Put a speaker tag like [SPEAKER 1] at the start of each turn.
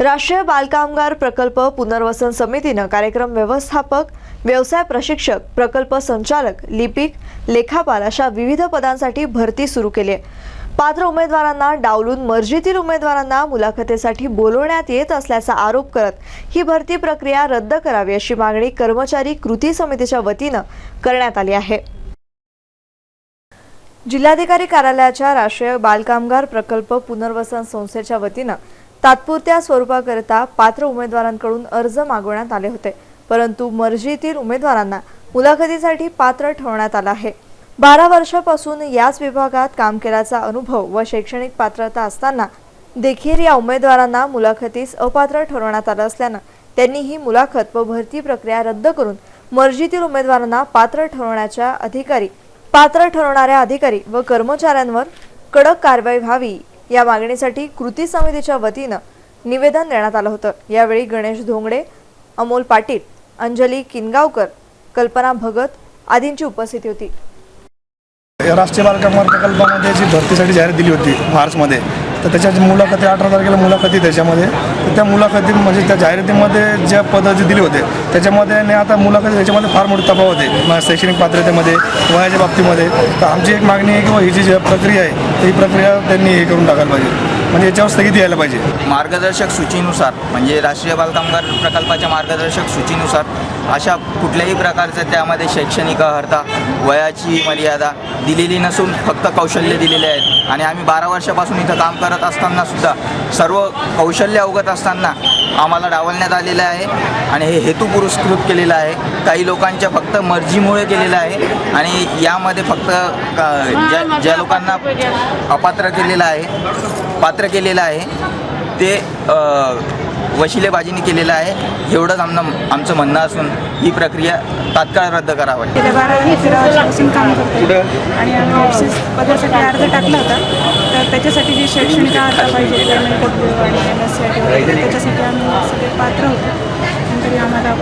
[SPEAKER 1] राष्ट्रीय बालकामगार प्रकल्प पुनर्वसन समितीनं कार्यक्रम व्यवस्थापक व्यवसाय प्रशिक्षक प्रकल्प संचालक लिपिक लेखापाल अशा विविध पदांसाठी भरती सुरू केली आहे. पात्र उमेदवारांना डावलून मर्जीतील उमेदवारांना मुलाखतीसाठी बोलवण्यात येत असल्याचा आरोप करत ही भरती प्रक्रिया रद्द करावी अशी मागणी कर्मचारी कृती समितीच्या वतीनं करण्यात आली आहे. जिल्हाधिकारी कार्यालयाच्या राष्ट्रीय बालकामगार प्रकल्प पुनर्वसन संस्थेच्या वतीनं तात्पुरत्या स्वरूपाकरिता पात्र उमेदवारांकडून अर्ज मागवण्यात आले होते. परंतु मर्जीतील उमेदवारांना मुलाखतीसाठी पात्र ठरवण्यात आलं आहे. बारा वर्षापासून याच विभागात काम केल्याचा अनुभव व शैक्षणिक पात्रता असताना देखील या उमेदवारांना मुलाखतीस अपात्र ठरवण्यात आलं असल्यानं त्यांनी ही मुलाखत व भरती प्रक्रिया रद्द करून मर्जीतील उमेदवारांना पात्र ठरवण्याच्या अधिकारी पात्र ठरवणाऱ्या अधिकारी व कर्मचाऱ्यांवर कडक कारवाई व्हावी या मागणीसाठी कृती समितीच्या वतीनं निवेदन देण्यात आलं होतं. यावेळी गणेश धोंगडे अमोल पाटील अंजली किनगावकर कल्पना भगत आदींची उपस्थिती होती.
[SPEAKER 2] राष्ट्रीय बालकामगार प्रकल्पामध्ये जी भरतीसाठी जाहिरात दिली होती मार्चमध्ये तर त्याच्या मुलाखती अठरा तारखेला मुलाखती त्याच्यामध्ये तर त्या मुलाखती म्हणजे त्या जाहिरातीमध्ये ज्या पदं जे दिले होते त्याच्यामध्ये आणि आता मुलाखती त्याच्यामध्ये फार मोठी तफावत होते शैक्षणिक पात्रतेमध्ये वयाच्या बाबतीमध्ये तर आमची एक मागणी आहे की ही जी जी प्रक्रिया आहे ही प्रक्रिया त्यांनी हे करून टाकायला पाहिजे. म्हणजे याच्यावर स्थगिती यायला पाहिजे?
[SPEAKER 3] मार्गदर्शक सूचीनुसार म्हणजे राष्ट्रीय बालकामगार प्रकल्पाच्या मार्गदर्शक सूचीनुसार अशा कुठल्याही प्रकारचं त्यामध्ये शैक्षणिक अर्हता वयाची मर्यादा दिलेली नसून फक्त कौशल्य दिलेले आहेत. आणि आम्ही बारा वर्षापासून इथं काम करत असताना सुद्धा सर्व कौशल्य अवगत असताना आम्हाला डावलण्यात आलेलं आहे आणि हे हेतू पुरस्कृत केलेलं आहे. काही लोकांच्या फक्त मर्जीमुळे केलेलं आहे आणि यामध्ये फक्त का- ज्या ज्या लोकांना अपात्र केलेलं आहे. पात्र केलेलं आहे ते वशिलेबाजीने केलेलं आहे. एवढंच आमनं आमचं म्हणणं असून ही प्रक्रिया तात्काळ रद्द करावी.
[SPEAKER 4] गेल्या बारा तेरा वर्षापासून काम करतो आणि पदासाठी अर्ज टाकला होता. त्याच्यासाठी जे शैक्षणिक अर्हता पाहिजे पेमेंट आणि M S C I T वगैरे त्याच्यासाठी आम्ही सगळे पात्र होतो. पण तरी आम्हाला